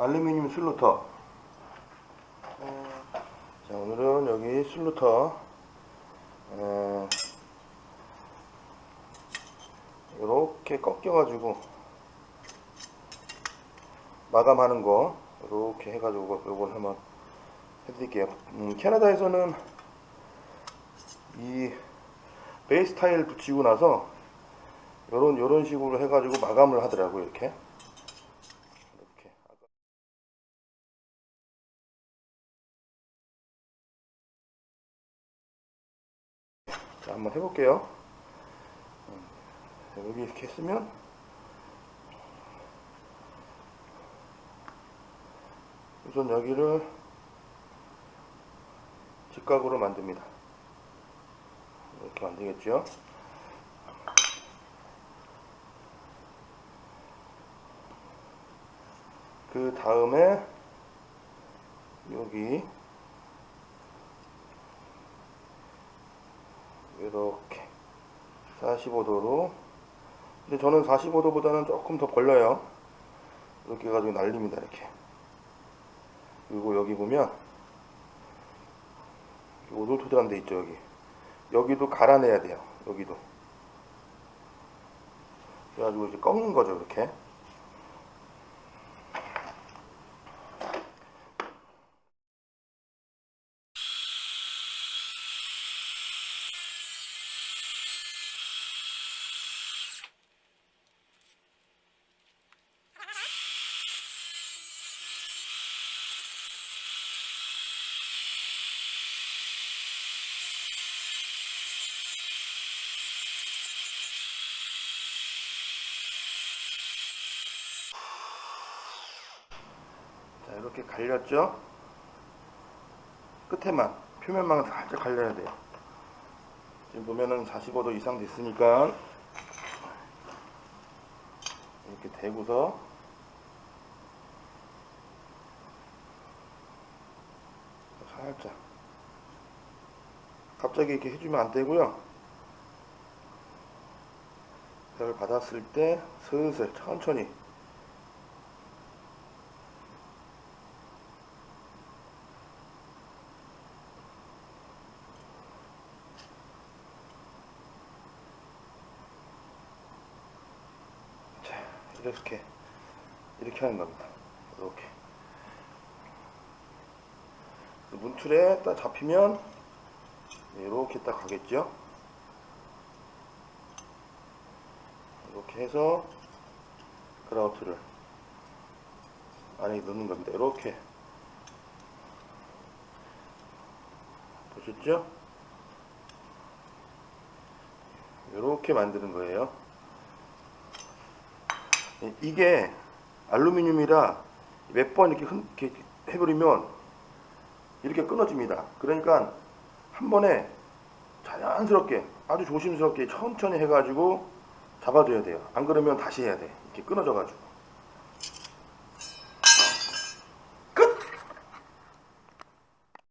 알루미늄 슬루터. 어, 자, 오늘은 여기 슬루터. 어, 이렇게 꺾여 가지고 마감하는 거 이렇게 해 가지고 요걸 한번 해드릴게요. 음, 캐나다에서는 이 베이스 타일 붙이고 나서 요런 요런 식으로 해가지고 마감을 하더라고요 이렇게 이렇게 자 한번 해볼게요. 음, 자, 여기 이렇게 했으면 우선 여기를 직각으로 만듭니다. 이렇게 만들겠죠? 그 다음에 여기 이렇게. 45도로. 근데 저는 45도보다는 조금 더 벌려요. 이렇게 해가지고 날립니다 이렇게. 그리고 여기 보면 오돌토돌한 데 있죠 여기. 여기도 갈아내야 돼요 여기도. 그래가지고 이제 꺾는 거죠 이렇게 이렇게 갈렸죠? 끝에만 표면만 살짝 갈려야 돼요. 지금 보면은 45도 이상 됐으니까 이렇게 대고서 살짝 갑자기 이렇게 해주면 안 되고요. 별 받았을 때 슬슬 천천히 자, 이렇게 이렇게 하는 겁니다. 이렇게 그 문틀에 딱 잡히면 이렇게 딱 가겠죠. 이렇게 해서 그라우트를 안에 넣는 겁니다. 이렇게 보셨죠? 이렇게 만드는 거예요. 예, 이게 알루미늄이라 몇 번 이렇게, 흔, 이렇게 해버리면 이렇게 끊어집니다. 그러니까 한 번에 자연스럽게 아주 조심스럽게 천천히 해가지고 잡아줘야 돼요. 안 그러면 다시 해야 돼. 이렇게 끊어져가지고.